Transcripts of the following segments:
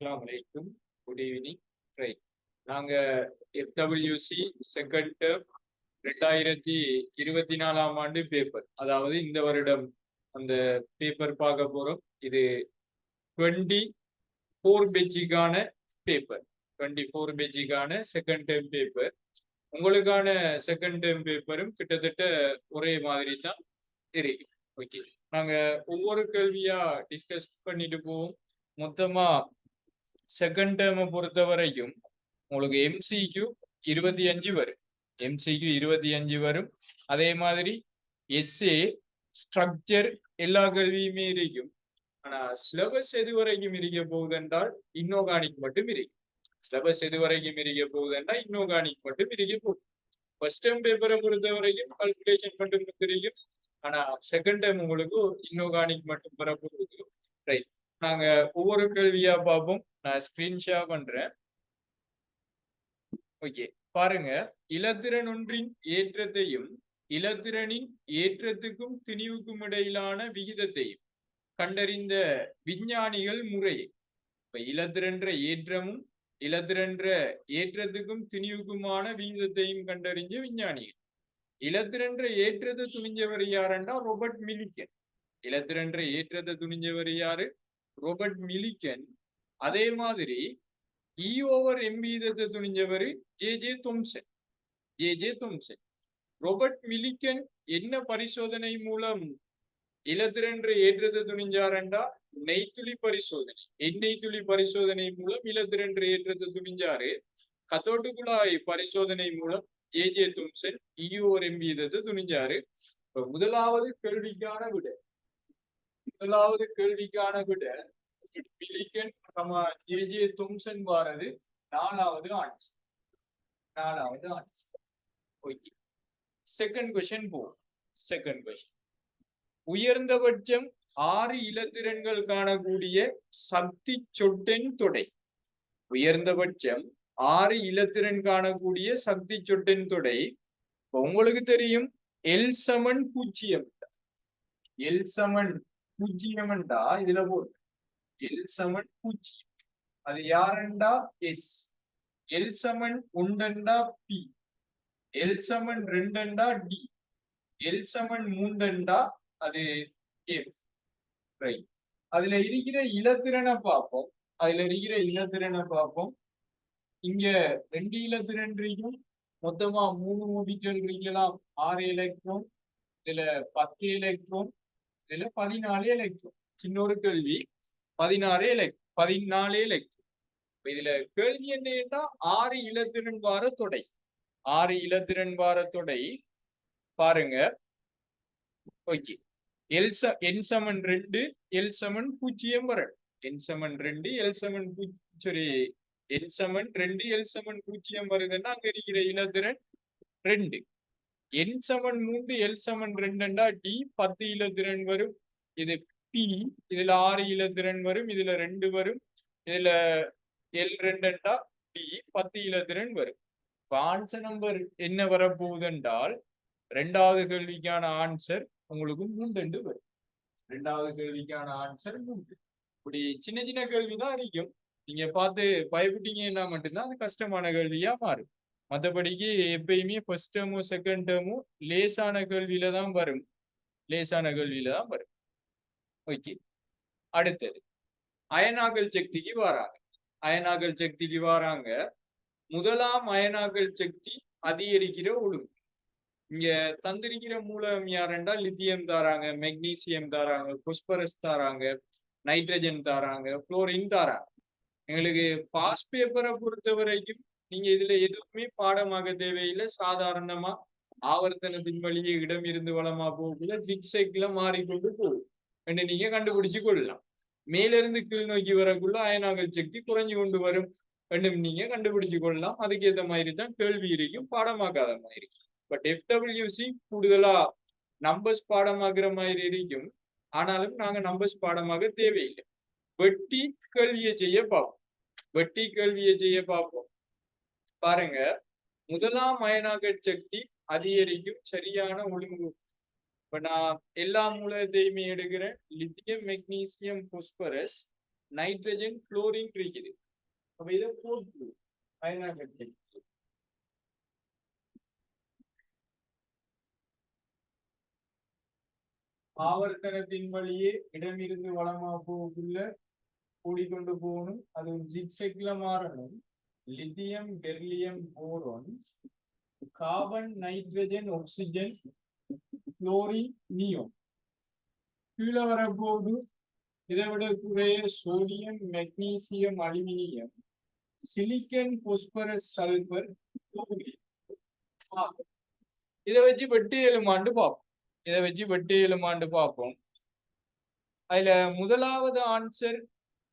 அஸ்லாம் வலைக்கும் good evening right நாங்கள் F W C second term ரெண்டாயிரத்தி இருபத்தி நாலாம் ஆண்டு பேப்பர் அதாவது இந்த வருடம் அந்த பேப்பர் பார்க்க போகிறோம் இது டுவெண்ட்டி ஃபோர் பேஜிக்கான பேப்பர் டுவெண்ட்டி ஃபோர் பேஜிக்கான செகண்ட் டேர்ம் பேப்பர் உங்களுக்கான செகண்ட் டேர்ம் பேப்பரும் கிட்டத்தட்ட ஒரே மாதிரி தான் இருக்கு. ஓகே நாங்கள் ஒவ்வொரு கேள்வியாக டிஸ்கஸ் பண்ணிட்டு போவோம். மொத்தமாக செகண்ட் டேர்மை பொறுத்த வரைக்கும் உங்களுக்கு எம்சிக்யூ இருபத்தி அஞ்சு வரும். எம்சிக்யூ இருபத்தி அஞ்சு வரும். அதே மாதிரி எஸ்ஏ ஸ்ட்ரக்சர் எல்லா கல்வியுமே இருக்கும். ஆனா சிலபஸ் எது வரைக்கும் இருக்க போகுது என்றால் இன்னோகானிக் மட்டும் இருக்கும். சிலபஸ் எது வரைக்கும் இருக்க போகுது என்றால் இன்னோகானிக் மட்டும் இருக்க போகுது. ஃபர்ஸ்ட் டேர்ம் பேப்பரை பொறுத்த வரைக்கும் கால்குலேஷன் மட்டும் தெரியும். ஆனா செகண்ட் டைம் உங்களுக்கு இன்னோகானிக் மட்டும் வரப்போகுது. ரைட் நாங்க ஒவ்வொரு கேள்வியா பார்ப்போம். நான் ஸ்கிரீன் ஷேர் பண்றேன். ஓகே பாருங்க. இலத்திரன் ஒன்றின் ஏற்றத்தையும் இலத்திரனின் ஏற்றத்துக்கும் திணிவுக்கும் இடையிலான விகிதத்தையும் கண்டறிந்த விஞ்ஞானிகள் முறை. இப்ப இலத்திரன்ற ஏற்றமும் இலத்திரன்ற ஏற்றத்துக்கும் திணிவுக்குமான விகிதத்தையும் கண்டறிஞ்ச விஞ்ஞானிகள். இலத்திரன்ற ஏற்றத்தை துணிஞ்சவர் யாருன்னா ரோபர்ட் மிலிக்கன் இலத்திரன்ற ஏற்றத்தை துணிஞ்சவர் யாரு? ரோபர்ட் மிலிக்கன் அதே மாதிரி இ ஓவர் எம் வீதத்தை துணிஞ்சவர் J J Thomson J J Thomson Robert Millikan என்ன பரிசோதனை மூலம் இலத்திரன்று ஏற்றத்தை துணிஞ்சாரண்டா? நெய்த்துளி பரிசோதனை. எண்ணெய் துளி பரிசோதனை மூலம் இலத்திரன்று ஏற்றத்தை துணிஞ்சாரு. கத்தோட்டு குழாய் பரிசோதனை மூலம் ஜே ஜே தும்சன் இயோர் எம்பீதத்தை துணிஞ்சாரு. இப்ப முதலாவது கேள்விக்கான விட. முதலாவது கேள்விக்கான விட. மிலிக்கன் ஜே ஜே தும்சன் வாரது நாலாவது ஆன்சர் நாலாவது ஆன்சர் ஓகே. செகண்ட் கொஸ்டின் போ செகண்ட் கொஸ்டின் உயர்ந்தபட்சம் ஆறு இலத்திரன்கள் காணக்கூடிய சக்தி சொட்டென் தொடை. உயர்ந்தபட்சம் ஆறு இலத்திரன் காணக்கூடிய சக்தி சொட்டெண் தொடை. உங்களுக்கு தெரியும் எல் சமன் பூஜ்ஜியம் எல் சமன் பூஜ்ஜியம்டா இதுல போட்டு எல் சமன் பூஜ்ஜியம். அது யாருண்டா? எஸ். எல் சமன் ஒன்றண்டா பி. எல் சமன் ரெண்டண்டா? டி. எல் சமன் மூண்டண்டா? அது எஃப் ரைட் அதுல இருக்கிற இலத்திறனை பார்ப்போம். அதுல இருக்கிற இலத்திறனை பார்ப்போம். இங்க ரெண்டு இலத்திரன் இருக்கும் மொத்தமா மூணு மூபிக்கள் இருக்கலாம் ஆறு எலக்ட்ரான் இதுல பத்து எலக்ட்ரான் இதுல பதினாலு எலக்ட்ரான் சின்னொரு கேள்வி. பதினாறு லைக் பதினாலே லைக் இதுல கேள்வி என்னன்னா ஆறு இலத்திரன் வார தொடை. ஆறு இலத்திரன் வார தொடை பாருங்க. ஓகே. எல் ச என் சமன் ரெண்டு எல் சமன் பூஜ்ஜியம் வரல். என் சமன் ரெண்டு எல் சமன் பூ சாரி எல் சமன் ரெண்டு எல் சமன் பூஜ்ஜியம் வருதுன்னா அங்க இருக்கிற இலத்திரன் ரெண்டு. என் சமன் மூன்று எல் சமன் ரெண்டுண்டா டி பத்து இலத்திரன் வரும். இது பி இதுல ஆறு இலத்திரன் வரும் இதுல ரெண்டு வரும் இதுல எல் ரெண்டுண்டா டி பத்து இலத்திரன் வரும். ஆன்சர் நம்பர் என்ன வரப்போகுது என்றால் ரெண்டாவது கேள்விக்கான ஆன்சர் உங்களுக்கு மூன்று வரும். ரெண்டாவது கேள்விக்கான ஆன்சர் மூன்று. இப்படி சின்ன சின்ன கேள்விதான் இருக்கும் நீங்க பார்த்து பயப்பட்டீங்கன்னா மட்டும்தான் அது கஷ்டமான கேள்வியா மாறும். மற்றபடிக்கு எப்பயுமே ஃபர்ஸ்ட் டேர்மும் செகண்ட் டேர்மும் லேசான கேள்வியில தான் வரும். லேசான கேள்வியில தான் வரும். ஓகே அடுத்தது அயனாகல் சக்திக்கு வராங்க. அயனாகல் சக்திக்கு வராங்க. முதலாம் அயனாகல் சக்தி அதிகரிக்கிற ஒழுங்கு. இங்க தந்திரிக்கிற மூலம் யாருண்டா லித்தியம் தாராங்க மெக்னீசியம் தாராங்க புஸ்பரஸ் தாராங்க நைட்ரஜன் தாராங்க குளோரின் தாராங்க. எங்களுக்கு பாஸ் பேப்பரை பொறுத்த வரைக்கும் நீங்க இதுல எதுவுமே பாடமாக தேவையில்லை. சாதாரணமா ஆவர்த்தனத்தின் வழியே இடம் இருந்து வளமா போகக்குள்ள ஜிக்ஸைக்ல மாறிக்கொண்டு போகும். என்று நீங்க கண்டுபிடிச்சு கொள்ளலாம். மேலிருந்து கீழ் நோக்கி வரக்குள்ள அயனாகல் சக்தி குறைஞ்சு கொண்டு வரும் என்று நீங்க கண்டுபிடிச்சு கொள்ளலாம். அதுக்கேற்ற மாதிரி தான் கேள்வி இருக்கும் பாடமாக்காத மாதிரி பட் எஃப்டபிள்யூசி கூடுதலா நம்பர்ஸ் பாடமாக்குற மாதிரி இருக்கும். ஆனாலும் நாங்க நம்பர்ஸ் பாடமாக தேவையில்லை. வெட்டி கேள்வியை செய்ய பார்ப்போம். வெட்டி கேள்வியை செய்ய பார்ப்போம். பாருங்க முதலாம் அயனாக சக்தி அதிகரிக்கும் சரியான ஒழுங்கு இப்போ நான் எல்லா மூலத்தையுமே எடுக்கிறேன். Lithium magnesium phosphorus nitrogen chlorine இருக்குது. அப்போ இதை போட்டு அயனாக ஆவர்த்தனத்தின் வழியே இடமிருந்து வளமா போகுள்ள கூடிக்கொண்டு போகணும். அது ஜிக்ஸெக்ல மாறணும். Lithium beryllium boron carbon nitrogen oxygen chlorine neon கீழே வரப்போது இதை விட குறைய sodium magnesium aluminium silicon phosphorus sulphur இதை வச்சு வெட்டி எலுமாண்டு பார்ப்போம். இதை வச்சு வெட்டி எலுமாண்டு பார்ப்போம். அதுல முதலாவது ஆன்சர்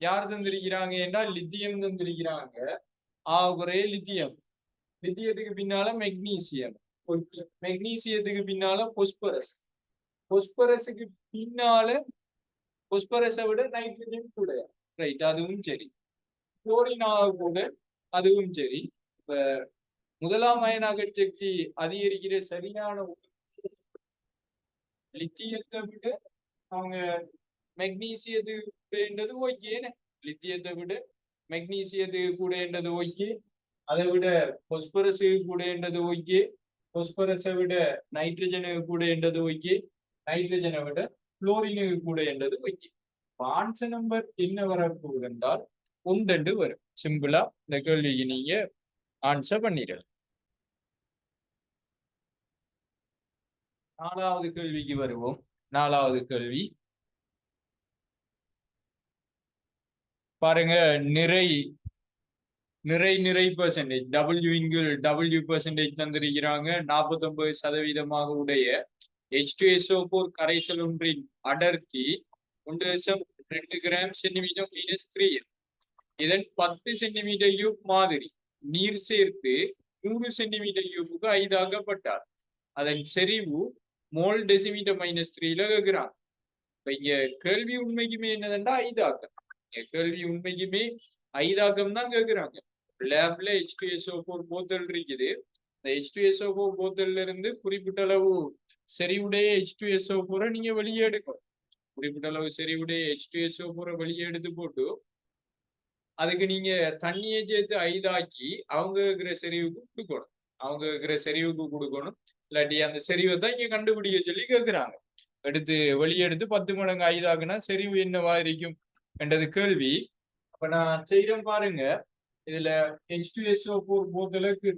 யார் தந்திருக்கிறாங்க என்றால் லித்தியம் தந்திருக்கிறாங்க. ஆகுறே லித்தியம் லித்தியத்துக்கு பின்னால மெக்னீசியம் மெக்னீசியத்துக்கு பின்னால பொஸ்பரஸ் பொஸ்பரஸுக்கு பின்னால பொஸ்பரஸை விட நைட்ரஜன் கூட ரைட் அதுவும் சரி. குளோரினாக கூட அதுவும் சரி. இப்ப முதலாம் அயனாக சக்தி அதிகரிக்கிற சரியான லித்தியத்தை விட அவங்க மெக்னீசியது ஓகேன்னு லித்தியத்தை விட மெக்னீசியத்துக்கு கூடன்றது ஓகே அதை விட பொஸ்பரஸுக்கு கூடன்றது ஓகே பொஸ்பரஸை விட நைட்ரஜனு கூடன்றது ஓகே நைட்ரஜனை விட குளோரினு கூட என்றது ஓகே ஆன்சர் நம்பர் என்ன வரப்போகுது என்றால் ஒன்றெண்டு வரும் சிம்பிளா இந்த கேள்விக்கு நீங்க ஆன்சர் பண்ணிடலாம் நாலாவது கேள்விக்கு வருவோம். நாலாவது கேள்வி. பாருங்க நிறை நிறை நிறை பெர்சன்டேஜ் டபிள்யூ இங்கிள் டபிள்யூ பெர்சன்டேஜ் தந்திருக்கிறாங்க. நாற்பத்தொன்பது சதவீதமாக உடைய ஹெச் டு எஸ்ஓ போர் கரைசல் ஒன்றின் அடர்த்தி ஒன்று தசம் ரெண்டு கிராம் சென்டிமீட்டர் மைனஸ் த்ரீ இதன் பத்து சென்டிமீட்டர் யூப் மாதிரி நீர் சேர்த்து நூறு சென்டிமீட்டர் யூப்புக்கு ஐதாக்கப்பட்டார். அதன் செறிவு மோல் டெசிமீட்டர் மைனஸ் த்ரீல கேட்கிறான் இப்ப இங்க கேள்வி உண்மைக்குமே என்னதுண்டா? ஐதாக்கம். கேள்வி உண்மைக்குமே ஐதாக்கம் தான் கேட்கிறாங்க. லேப்ல H two S O four போத்தல் இருக்குது இந்த H two S O four போத்தல்ல இருந்து குறிப்பிட்ட அளவு செறிவுடைய ஹெச் டு எஸ்ஓ போரை நீங்க வெளியே எடுக்கணும். குறிப்பிட்ட அளவு செறிவுடைய ஹெச் டு எஸ்ஓ போரை வெளியே எடுத்து போட்டு அதுக்கு நீங்க தண்ணியை சேர்த்து ஐதாக்கி அவங்க இருக்கிற செறிவுக்கு கொடுக்கணும். அவங்க இருக்கிற செறிவுக்கு கொடுக்கணும். இல்லாட்டி அந்த செறிவை தான் இங்க கண்டுபிடிக்க சொல்லி கேட்கிறாங்க எடுத்து வெளியெடுத்து பத்து மடங்கு ஐதாக்குனா செறிவு என்னவா இருக்கும் என்றது கேள்வி. அப்ப நான் செய்யறேன் பாருங்க. இதுல H two S O four போத்தலுக்கு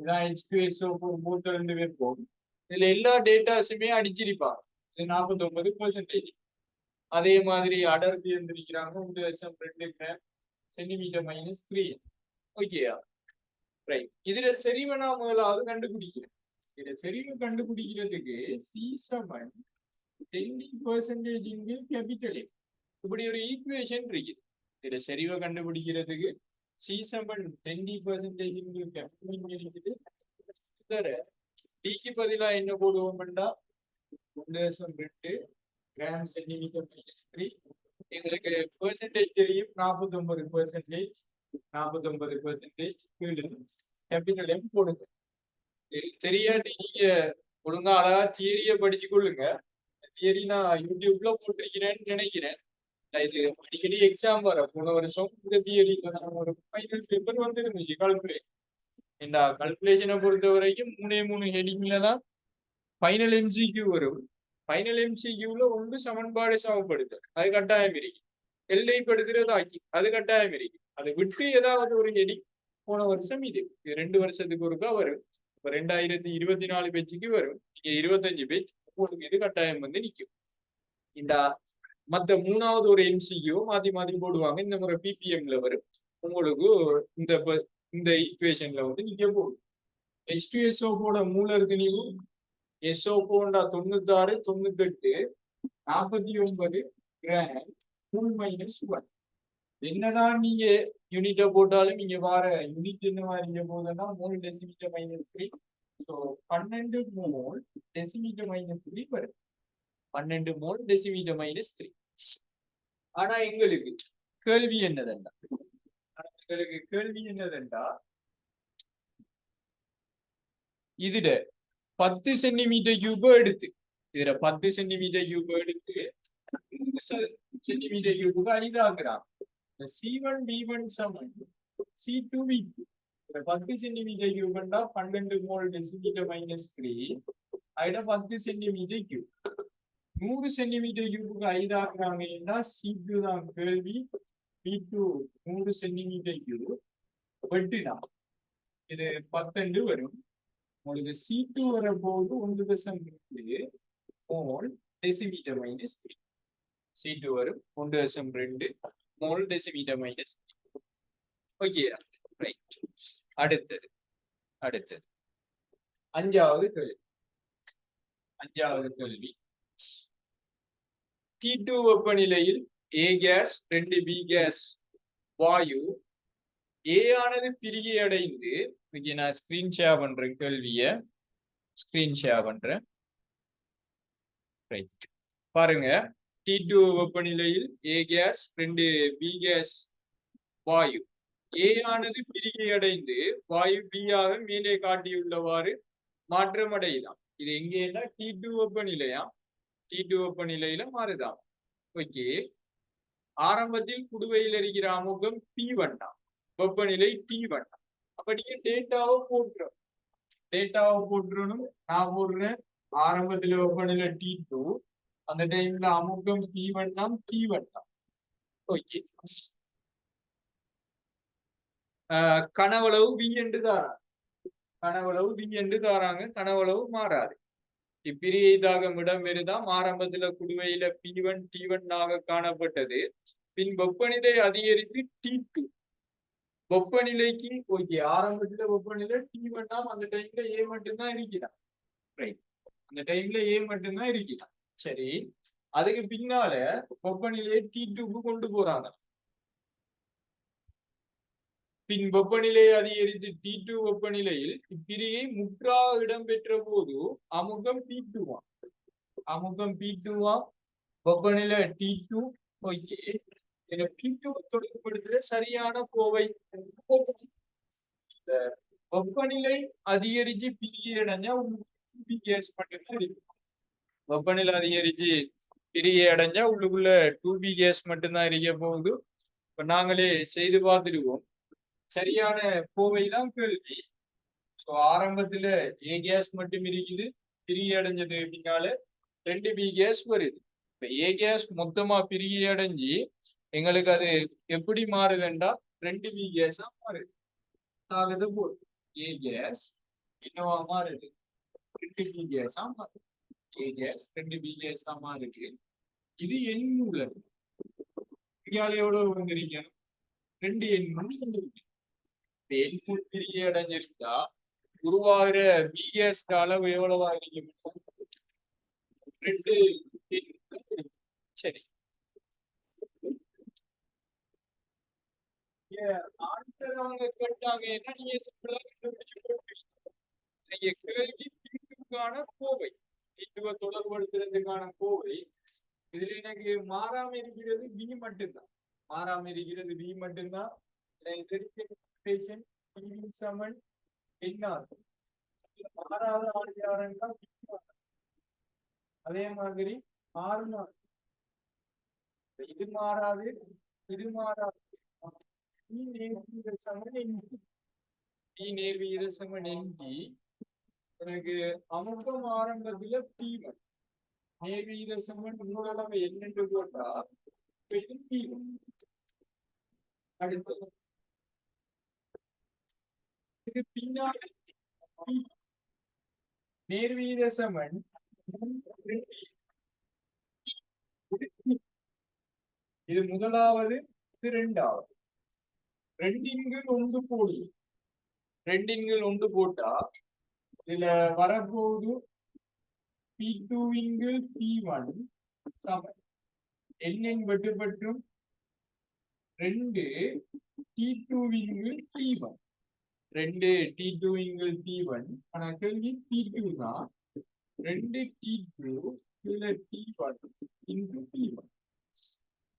இதான் H two S O four போத்தல் ரெண்டு பேர் போகும். இதுல எல்லா டேட்டாஸுமே அடிச்சிருப்பாங்க. இது நாற்பத்தி ஒன்பது பெர்சன்டேஜ் அதே மாதிரி அடர்த்தி இருந்திருக்கிறாங்க ஒன்று தசம் ரெண்டு சென்டிமீட்டர் மைனஸ் த்ரீ ஓகேயா ரைட் இதுல செறிவை நான் முதலாவது கண்டுபிடிக்கிறேன் இதுல செறிவு கண்டுபிடிக்கிறதுக்கு C seven ten percentage capital இப்படி ஒரு ஈக்குவேஷன் இருக்குது இதுல செறிவை கண்டுபிடிக்கிறதுக்கு சி செவன் டுவெண்ட்டி பர்சன்டேஜ் இருக்குது டிக்கு பதிலா என்ன போடுவோம்டா ஒன்று தசம் ரெண்டு கிராம் சென்டிமீட்டர் த்ரீ எங்களுக்கு பெர்சன்டேஜ் தெரியும். நாற்பத்தொன்பது பெர்சன்டேஜ் நாற்பத்தொன்பது பெர்சன்டேஜ் கேபிட்டல் எம் போடுங்க. தெரியாட்டி நீங்க ஒழுங்கா அழகா தியரிய படிச்சு கொள்ளுங்க தியரி நான் யூடியூப்ல போட்டிருக்கிறேன்னு நினைக்கிறேன். இது அடிக்கடி எக்ஸாம் வர போன வருஷம் இந்த தியரி ஒரு ஃபைனல் பேப்பர் வந்துருந்துச்சு கால்குலேஷன் இந்த கால்குலேஷனை பொறுத்த வரைக்கும் மூணே மூணு ஹெடிங்ல தான் ஃபைனல் எம்சிக்யூ வரும் ஃபைனல் எம்சிக்யூல ஒன்று சமன்பாடு சமப்படுது அது கட்டாயம் இருக்கு எல்லைப்படுத்துறது ஆக்கி அது கட்டாயம் இருக்கு அதை விட்டு ஏதாவது ஒரு ஹெடிங் போன வருஷம் இது இது ரெண்டு வருஷத்துக்கு ஒருக்கா வரும் இப்ப ரெண்டாயிரத்தி இருபத்தி நாலு பேச்சுக்கு வரும் இங்க இருபத்தஞ்சு பேஜ் உங்களுக்கு இது கட்டாயம் வந்து நிற்கும் இந்த மத்த மூணாவது ஒரு எம்சிக்யூ மாத்தி மாத்தி போடுவாங்க. இந்த முறை பிபிஎம்ல வரும். உங்களுக்கு இந்த இந்த ஈக்குவேஷன்ல வந்து நீங்க போடும் எஸ் டு எஸ்ஓ போட மூல இருக்கு நீங்க. எஸ்ஓ போண்டா தொண்ணூத்தாறு தொண்ணூத்தெட்டு நாற்பத்தி ஒன்பது கிராம் டூ மைனஸ் ஒன் என்னதான் நீங்க யூனிட்டை போட்டாலும் நீங்க வார யூனிட் என்ன மாதிரி போதுன்னா மூணு டெசிமீட்டர் மைனஸ் த்ரீ ஸோ பன்னெண்டு மூணு டெசிமீட்டர் மைனஸ் த்ரீ வரும். பன்னெண்டு மோல் டெசிமீட்டர் மைனஸ் த்ரீ ஆனா எங்களுக்கு கேள்வி என்னதுண்டா எங்களுக்கு கேள்வி என்னதுண்டா இதுல பத்து சென்டிமீட்டர் கியூப எடுத்து இதுல பத்து சென்டிமீட்டர் கியூப எடுத்து சென்டிமீட்டர் கியூபுக்கு ஐதாக்குறான் சி ஒன் பி ஒன் சமன் சி டூ பி டூ பத்து சென்டிமீட்டர் கியூப் பன்னெண்டு மோல் டெசிமீட்டர் மைனஸ் த்ரீ அதிட பத்து சென்டிமீட்டர் கியூப் நூறு சென்டிமீட்டர் கியூபுக்கு ஐதாக்குறாங்கன்னா சி டூ தான் கேள்வி. பி டூ நூறு சென்டிமீட்டர் கியூப் வெட்டுனா இது பத்தெண்டு வரும். உங்களுக்கு சி டூ வரும்போது ஒன்று தசம் ரெண்டு. Mole decimetre minus three C two வரும் ஒன்று தசம் ரெண்டு. Mole decimetre minus okay right அடுத்தது. அடுத்தது. அஞ்சாவது கேள்வி. அஞ்சாவது கேள்வி. டி டூ வெப்பநிலையில் ஏ கேஸ் ரெண்டு பி கேஸ் வாயு. ஏ ஆனது பிரிகை அடைந்து இன்னைக்கு நான் ஸ்கிரீன் ஷேர் பண்றேன் கேள்விய. ஸ்கிரீன் ஷேர் பண்றேன். ரைட் பாருங்க டி டூ வெப்பநிலையில் ஏ கேஸ் ரெண்டு பி கேஸ் வாயு. ஏ ஆனது பிரிகை அடைந்து வாயு பி ஆக மேலே காட்டியுள்ளவாறு மாற்றம் அடையலாம் இது எங்கேன்னா டி டூ வெப்பநிலையா? டி வெப்ப நிலையில மாறுதாம் ஓகே. ஆரம்பத்தில் குடுவையில் இருக்கிற அமுகம் டி வண்டாம் வெப்பநிலை டி வண்டாம் அப்ப நீங்க டேட்டாவை போட்டுரும் டேட்டாவை போட்டுறணும். நான் போடுறேன். ஆரம்பத்துல வெப்பநிலை டி டூ அந்த டைம்ல அமுகம் டி வண்டாம் டி வண்டாம் ஓகே. கனவளவு வி என்று தாராங்க கனவளவு வி என்று தாராங்க. கனவளவு மாறாது. இப்பிரியைதாகம் தாகம் இடம் ஆரம்பத்துல குடுவையில பி ஒன் டி ஆக காணப்பட்டது. பின் வெப்பநிலை அதிகரித்து டி டூ வெப்பநிலைக்கு ஓகே ஆரம்பத்துல வெப்பநிலை டி ஒன்னாம் அந்த டைம்ல ஏ மட்டும்தான் இருக்கிறான். ரைட் அந்த டைம்ல ஏ மட்டும்தான் இருக்கிறான். சரி. அதுக்கு பின்னால வெப்பநிலையை டி டூக்கு கொண்டு போறாங்க. பின் வெப்பநிலை அதிகரித்து டி டூ வெப்பநிலையில் இப்பிரிகை முற்றாக இடம்பெற்ற போது அமுகம் பி டூவாம் அமுகம் பி டூவாம் வெப்பநிலை T two okay P two தொடர்புபடுத்துற சரியான கோவை. வெப்பநிலை அதிகரிச்சு பிரிகை அடைஞ்சா கேஸ் மட்டும்தான் இருக்கும் வெப்பநிலை அதிகரிச்சு பிரியை அடைஞ்சா உள்ளுக்குள்ள டூ பி கேஸ் மட்டும்தான் இருக்க போகுது. இப்ப நாங்களே செய்து பார்த்துருவோம் சரியான கோவை தான் கேள்வி. ஸோ ஆரம்பத்துல ஏ கேஸ் மட்டும் இருக்குது. பிரிகை அடைஞ்சது பின்னால ரெண்டு பி கேஸ் வருது. இப்ப ஏ கேஸ் மொத்தமா பிரிகை அடைஞ்சு எங்களுக்கு அது எப்படி மாறுதுண்டா? ரெண்டு பி கேஸா மாறுது. ஆகுது போல். ஏ கேஸ் என்னவா மாறுது? ரெண்டு பி கேஸா மாறுது. ஏ கேஸ் ரெண்டு பி கேஸா மாறுது. இது எண் உள்ளது எவ்வளவு வந்திருக்கணும்? ரெண்டு எண்ணும் வந்திருக்கு. அடைஞ்சிருந்தா உருவாகிற பிஎஸ் அளவு எவ்வளவா இருக்கும் ரெண்டு சரி. ஆன்சர் அவங்க கேட்டாங்க என்ன நீங்க சிம்பிளா நீங்க கேள்வி தீர்வுக்கான கோவை. தீர்வை தொடர்படுத்துறதுக்கான கோவை. இதுல எனக்கு மாறாம இருக்கிறது பி மட்டும்தான். மாறாம இருக்கிறது பி மட்டும்தான். Patient பேஷன் சமன் என்ஆர் மாறாத ஆடியாரன்னா அதே மாதிரி ஆறு நாள். இது மாறாது இது மாறாது நீ நேர்வீத சமன் என்கி. நீ நேர்வீத சமன் என்கி. எனக்கு அமுகம் ஆரம்பத்துல தீவன் நேர்வீத சமன் நூலளவு என்னென்று போட்டா பெரும் தீவன் அடுத்தது இது பின்னாடி நேர்வீத சமன் இது முதலாவது இது ரெண்டாவது ரெண்டின்கள் ஒன்று போடி ரெண்டின்கள் ஒன்று போட்டா இதுல வரப்போது பி டூவின்கள் பி ஒன் சமன். எண்ணெண் வெட்டுப்பற்றும் ரெண்டு டி டூவின்கள் டி ஒன் ரெண்டு டி டூ இங்கிள் டி ஒன் ஆனால் கேள்வி டி டூ தான் ரெண்டு டி டூ இதுல T one into T one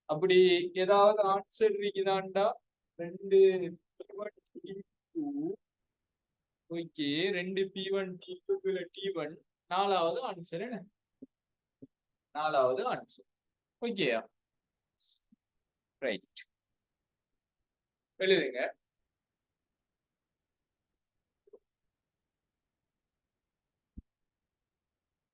அப்படி ஏதாவது ஆன்சர் இருக்குதாண்டா? ரெண்டு ஒன் டி டூ ஓகே ரெண்டு P one T two T one நாலாவது ஆன்சர் என்ன? நாலாவது ஆன்சர் ஓகேயா? ரைட் எழுதுங்க.